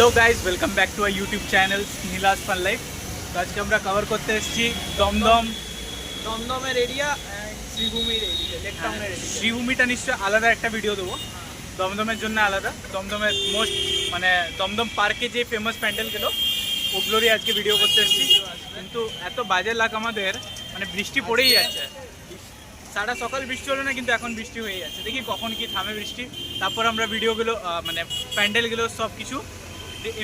Hello guys welcome back to our YouTube channel Neela's fun life তো আজকে আমরা cover করতে এসেছি দমদম দমদমের এরিয়া শ্রীভূমির এরিয়া এরিয়া শ্রীভূমিটা নিশ্চয় আলাদা একটা ভিডিও দেবো। দমদমের জন্য আলাদা। দমদমের মোস্ট মানে দমদম পার্কে যে ফেমাস প্যান্ডেলগুলো ওগুলোরই আজকে ভিডিও করতে এসেছি। কিন্তু এত বাজে লাগ আমাদের মানে বৃষ্টি পড়েই যাচ্ছে। সারা সকাল বৃষ্টি হলো না কিন্তু এখন বৃষ্টি হয়ে যাচ্ছে। দেখি কখন কি থামে বৃষ্টি। তারপর আমরা ভিডিওগুলো মানে প্যান্ডেলগুলো সব কিছু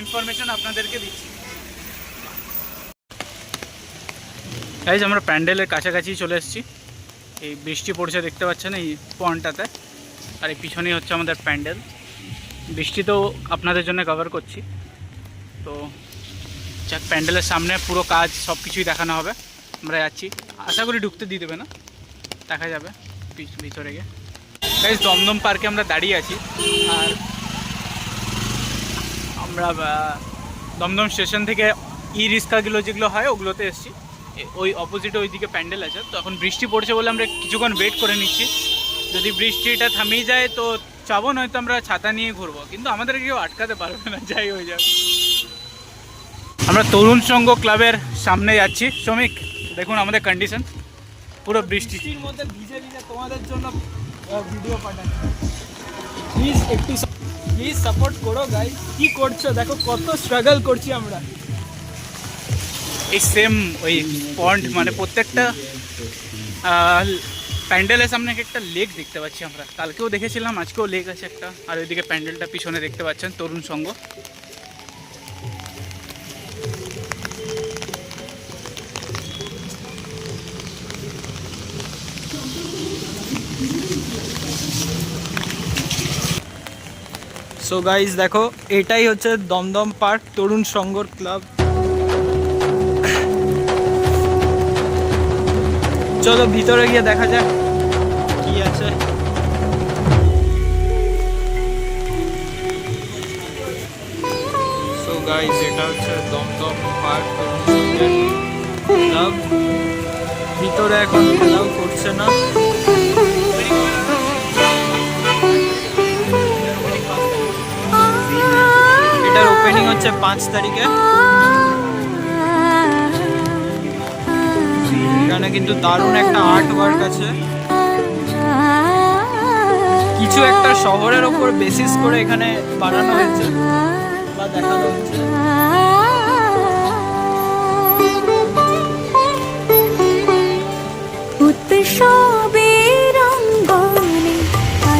ইনফরমেশন আপনাদেরকে দিচ্ছি। গাইজ আমরা প্যান্ডেলের কাছাকাছি চলে এসেছি। এই বৃষ্টি পড়ছে দেখতে পাচ্ছেন এই পয়েন্টটাতে আর এই পিছনেই হচ্ছে আমাদের প্যান্ডেল। বৃষ্টি তো আপনাদের জন্য কভার করছি। তো যাক, প্যান্ডেলের সামনে পুরো কাজ সব কিছুই দেখানো হবে। আমরা যাচ্ছি। আশা করি ঢুকতে দিয়ে দেবে না। দেখা যাবে। ভিতরে গিয়ে। গাইজ দমদম পার্কে আমরা দাঁড়িয়ে আছি। আর আমরা দমদম স্টেশন থেকে ই রিক্সাগুলো যেগুলো হয়, ওগুলোতে এসেছি। ওই অপোজিটে ওইদিকে প্যান্ডেল আছে। তো এখন বৃষ্টি পড়ছে বলে আমরা কিছুক্ষণ ওয়েট করে নিচ্ছি। যদি বৃষ্টিটা থামিয়ে যায়, তো যাব নয়তো আমরা ছাতা নিয়ে ঘুরবো। কিন্তু আমাদের কেউ আটকাতে পারবে না, যাই হয়ে যাক। আমরা তরুণ সংঘ ক্লাবের সামনে যাচ্ছি। শ্রমিক, দেখুন আমাদের কন্ডিশন পুরো বৃষ্টি। বৃষ্টির মধ্যে ভিজে ভিজে তোমাদের জন্য ভিডিও পাঠাচ্ছি। প্লিজ একটু প্লিজ সাপোর্ট করো গাই কি করছ? দেখো কত স্ট্রাগল করছি আমরা। এই সেম ওই পয়েন্ট মানে প্রত্যেকটা প্যান্ডেলের সামনে একটা লেক দেখতে পাচ্ছি আমরা। কালকেও দেখেছিলাম, আজকেও লেক আছে একটা। আর ওইদিকে প্যান্ডেলটা পিছনে দেখতে পাচ্ছেন, তরুণ সংঘ। সো গাইজ দেখো, এটাই হচ্ছে দমদম পার্ক, তরুণ সংঘর ক্লাব। চলো ভিতরে গিয়ে দেখা যাক কি আছে। সো এটা হচ্ছে দমদম পার্ক ক্লাব। ভিতরে এখন খেলাও করছে না। এটার হচ্ছে পাঁচ তারিখে। এখানে কিন্তু দারুণ একটা আর্ট ওয়ার্ক আছে। কিছু একটা শহরের ওপর বেসিস করে এখানে বানানো হয়েছে বা দেখানো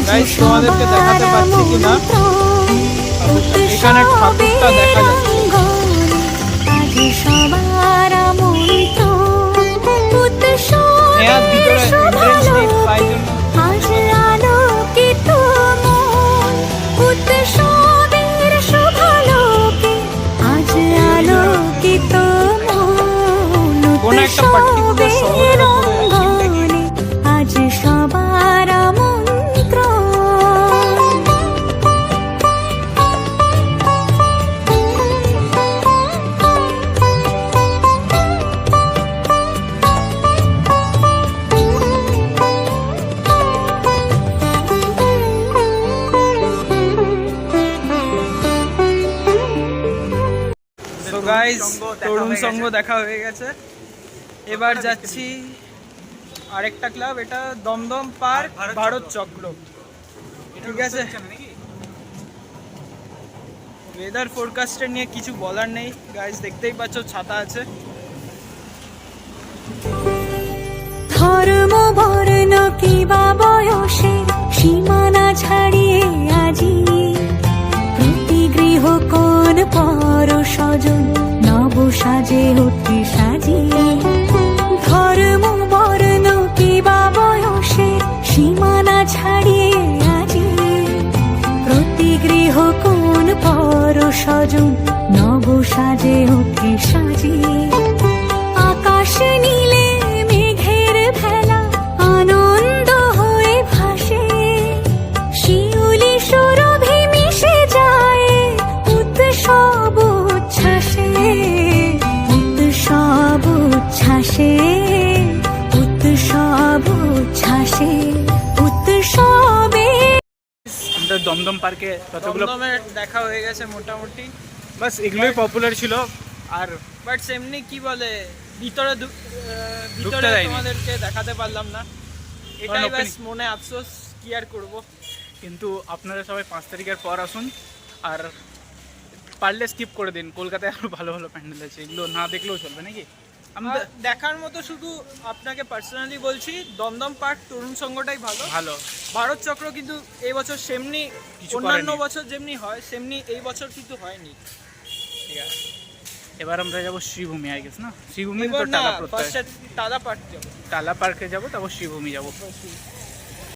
Guys, তোমাদেরকে দেখাতে পারছি কিনা? এখানে ঠাকুরটা দেখা যাচ্ছে। সো গাইস তরুণ সংঘ দেখা হয়ে গেছে। এবার যাচ্ছি আরেকটা ক্লাব এটা দমদম পার্ক ভারত চক্র। ঠিক আছে? ওয়েদার ফোরকাস্টের নিয়ে কিছু বলার নেই। গাইস দেখতেই পাচ্ছ ছাতা আছে। ধর্ম বর্ণ কিবা বয়সে সীমানা ছাড়িয়ে আজি। প্রতি গৃহ কোন পর স্বজন সাজে উঠে সাজিয়ে দমদম পার্কে দমদমে দেখা হয়ে গেছে মোটামুটি। বাস এগুলোই পপুলার ছিল। আর বাট সেমনি কি বলে ভিতরে ভিতরে তোমাদেরকে দেখাতে পারলাম না। এটাই ব্যাস মনে আফসোস কি আর করব। কিন্তু আপনারা সবাই পাঁচ তারিখের পর আসুন। আর পারলে স্কিপ করে দিন। কলকাতায় আরও ভালো ভালো প্যান্ডেল আছে। এগুলো না দেখলেও চলবে নাকি? দেখার মতো শুধু আপনাকে পার্সোনালি বলছি দমদম পার্ক তরুণ সংঘটাই ভালো। ভালো। ভারত চক্র কিন্তু এই বছর সেমনি অন্যান্য বছর যেমনি হয় সেমনি এই বছর কিন্তু হয়নি। ঠিক আছে। এবার আমরা যাব শ্রীভূমি আই গেস না? শ্রীভূমি তালা টালা টালা পার্ক যাব। টালা পার্কে যাব তারপর শ্রীভূমি যাব।